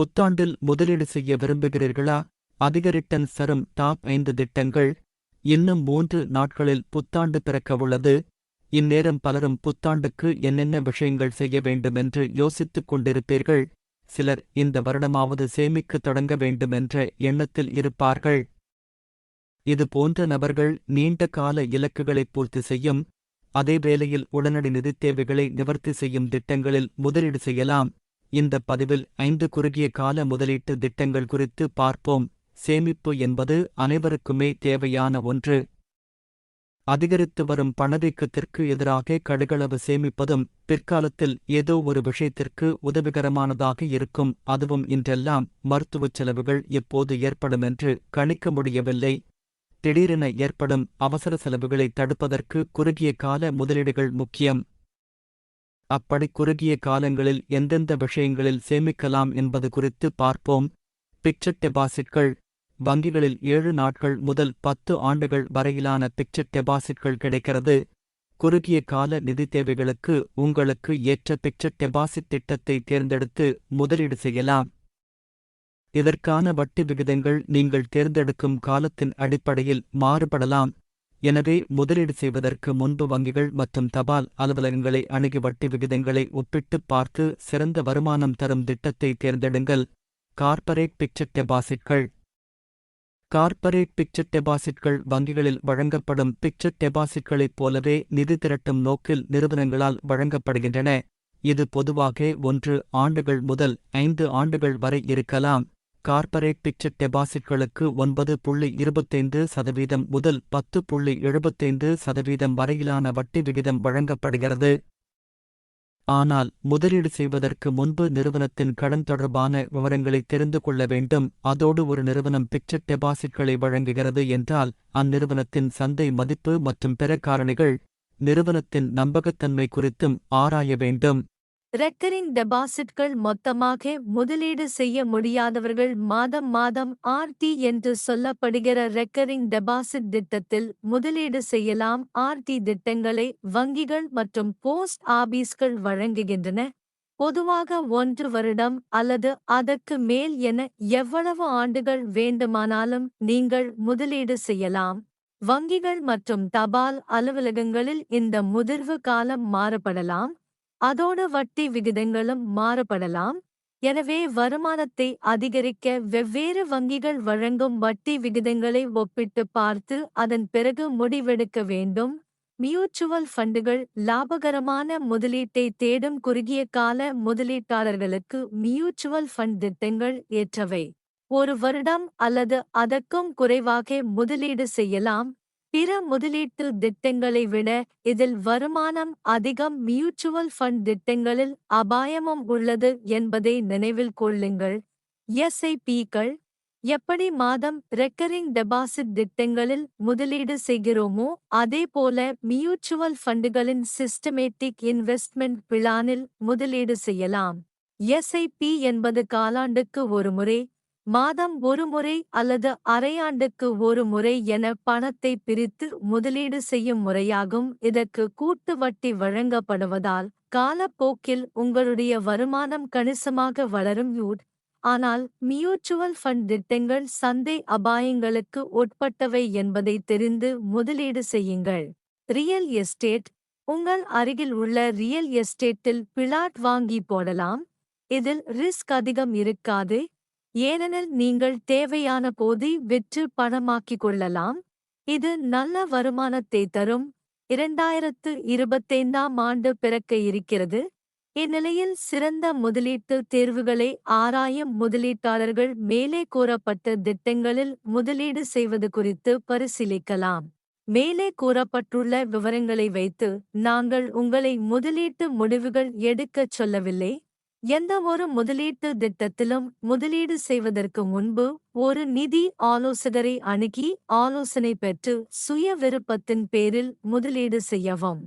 புத்தாண்டில் முதலீடு செய்ய விரும்புகிறீர்களா? அதிக ரிட்டன் சரும் டாப் ஐந்து திட்டங்கள். இன்னும் மூன்று நாட்களில் புத்தாண்டு பிறக்கவுள்ளது. இந்நேரம் பலரும் புத்தாண்டுக்கு என்னென்ன விஷயங்கள் செய்ய வேண்டுமென்று யோசித்துக் கொண்டிருப்பீர்கள். சிலர் இந்த வருடமாவது சேமிக்கத் தொடங்க வேண்டுமென்ற எண்ணத்தில் இருப்பார்கள். இது போன்ற நபர்கள் நீண்ட கால இலக்குகளைப் பூர்த்தி செய்யும். அதே வேளையில் உடனடி நிதித் தேவைகளை நிவர்த்தி செய்யும் திட்டங்களில் முதலீடு செய்யலாம். இந்த பதிவில் ஐந்து குறுகிய கால முதலீட்டு திட்டங்கள் குறித்து பார்ப்போம். சேமிப்பு என்பது அனைவருக்குமே தேவையான ஒன்று. அதிகரித்து வரும் பணவீக்கத்திற்கு எதிராக கடுகளவு சேமிப்பதும் பிற்காலத்தில் ஏதோ ஒரு விஷயத்திற்கு உதவிகரமானதாக இருக்கும். அதுவும் இன்றெல்லாம் மருத்துவச் செலவுகள் எப்போது ஏற்படுமென்று கணிக்க முடியவில்லை. திடீரென ஏற்படும் அவசர செலவுகளை தடுப்பதற்கு குறுகிய கால முதலீடுகள் முக்கியம். அப்படி குறுகிய காலங்களில் எந்தெந்த விஷயங்களில் சேமிக்கலாம் என்பது குறித்து பார்ப்போம். பிக்சட் டெபாசிட்கள் வங்கிகளில் ஏழு நாட்கள் முதல் பத்து ஆண்டுகள் வரையிலான பிக்சட் டெபாசிட்கள் கிடைக்கிறது. குறுகிய கால நிதி தேவைகளுக்கு உங்களுக்கு ஏற்ற பிக்சட் டெபாசிட் திட்டத்தை தேர்ந்தெடுத்து முதலீடு செய்யலாம். இதற்கான வட்டி விகிதங்கள் நீங்கள் தேர்ந்தெடுக்கும் காலத்தின் அடிப்படையில் மாறுபடலாம். எனவே முதலீடு செய்வதற்கு முன்பு வங்கிகள் மற்றும் தபால் அலுவலகங்களை அணுகி வட்டி விகிதங்களை ஒப்பிட்டுப் பார்த்து சிறந்த வருமானம் தரும் திட்டத்தை தேர்ந்தெடுங்கள். கார்ப்பரேட் பிக்சர் டெபாசிட்கள். கார்ப்பரேட் பிக்சர் டெபாசிட்கள் வங்கிகளில் வழங்கப்படும் பிக்சர் டெபாசிட்களைப் போலவே நிதி திரட்டும் நோக்கில் நிறுவனங்களால் வழங்கப்படுகின்றன. இது பொதுவாக ஒன்று ஆண்டுகள் முதல் ஐந்து ஆண்டுகள் வரை இருக்கலாம். கார்ப்பரேட் பிக்சட் டெபாசிட்களுக்கு ஒன்பது புள்ளி இருபத்தைந்து சதவீதம் முதல் பத்து புள்ளி எழுபத்தைந்து சதவீதம் வரையிலான வட்டி விகிதம் வழங்கப்படுகிறது. ஆனால் முதலீடு செய்வதற்கு முன்பு நிறுவனத்தின் கடன் தொடர்பான விவரங்களை தெரிந்து கொள்ள வேண்டும். அதோடு ஒரு நிறுவனம் பிக்சட் டெபாசிட்களை வழங்குகிறது என்றால் அந்நிறுவனத்தின் சந்தை மதிப்பு மற்றும் பிற காரணிகள் நிறுவனத்தின் நம்பகத்தன்மை குறித்தும் ஆராய வேண்டும். ரெக்கரிங் டெபாசிட்கள் மொத்தமாக முதலீடு செய்ய முடியாதவர்கள் மாதம் மாதம் ஆர்டி என்று சொல்லப்படுகிற ரெக்கரிங் டெபாசிட் திட்டத்தில் முதலீடு செய்யலாம். ஆர்டி திட்டங்களை வங்கிகள் மற்றும் போஸ்ட் ஆபீஸ்கள் வழங்குகின்றன. பொதுவாக ஒன்று வருடம் அல்லது அதற்கு மேல் என எவ்வளவு ஆண்டுகள் வேண்டுமானாலும் நீங்கள் முதலீடு செய்யலாம். வங்கிகள் மற்றும் தபால் அலுவலகங்களில் இந்த முதிர்வு காலம் மாறுபடலாம். அதோடு வட்டி விகிதங்களும் மாறுபடலாம். எனவே வருமானத்தை அதிகரிக்க வெவ்வேறு வங்கிகள் வழங்கும் வட்டி விகிதங்களை ஒப்பிட்டு பார்த்து அதன் பிறகு முடிவெடுக்க வேண்டும். மியூச்சுவல் ஃபண்டுகள் லாபகரமான முதலீட்டை தேடும் குறுகிய கால முதலீட்டாளர்களுக்கு மியூச்சுவல் ஃபண்ட் திட்டங்கள் ஏற்றவை. ஒரு வருடம் அல்லது அதற்கும் குறைவாக முதலீடு செய்யலாம். பிற முதலீட்டு திட்டங்களை விட இதில் வருமானம் அதிகம் மியூச்சுவல் ஃபண்ட் திட்டங்களில் அபாயமும் உள்ளது என்பதை நினைவில் கொள்ளுங்கள். எஸ்ஐபிக்கள் எப்படி மாதம் ரெக்கரிங் டெபாசிட் திட்டங்களில் முதலீடு செய்கிறோமோ அதேபோல மியூச்சுவல் ஃபண்டுகளின் சிஸ்டமேட்டிக் இன்வெஸ்ட்மெண்ட் பிளானில் முதலீடு செய்யலாம். எஸ்ஐபி என்பது காலாண்டுக்கு ஒரு முறை மாதம் ஒரு முறை அல்லது அரையாண்டுக்கு ஒரு முறை என பணத்தை பிரித்து முதலீடு செய்யும் முறையாகும். இதற்கு கூட்டு வட்டி வழங்கப்படுவதால் காலப்போக்கில் உங்களுடைய வருமானம் கணிசமாக வளரும் யூட். ஆனால் மியூச்சுவல் ஃபண்ட் திட்டங்கள் சந்தை அபாயங்களுக்கு உட்பட்டவை என்பதை தெரிந்து முதலீடு செய்யுங்கள். Real estate. உங்கள் அருகில் உள்ள ரியல் எஸ்டேட்டில் பிளாட் வாங்கி போடலாம். இதில் ரிஸ்க் அதிகம் இருக்காது. ஏனெனில் நீங்கள் தேவையான போதி விற்று பணமாக்கிக் கொள்ளலாம். இது நல்ல வருமானத்தை தரும். இரண்டாயிரத்து இருபத்தைந்தாம் ஆண்டு பிறக்க இருக்கிறது. இந்நிலையில் சிறந்த முதலீட்டு தேர்வுகளை ஆராயும் முதலீட்டாளர்கள் மேலே கூறப்பட்ட திட்டங்களில் முதலீடு செய்வது குறித்து பரிசீலிக்கலாம். மேலே கூறப்பட்டுள்ள விவரங்களை வைத்து நாங்கள் உங்களை முதலீட்டு முடிவுகள் எடுக்கச் சொல்லவில்லை. எந்த ஒரு முதலீட்டு திட்டத்திலும் முதலீடு செய்வதற்கு முன்பு ஒரு நிதி ஆலோசகரை அணுகி ஆலோசனை பெற்று சுய விருப்பத்தின் பேரில் முதலீடு செய்யவும்.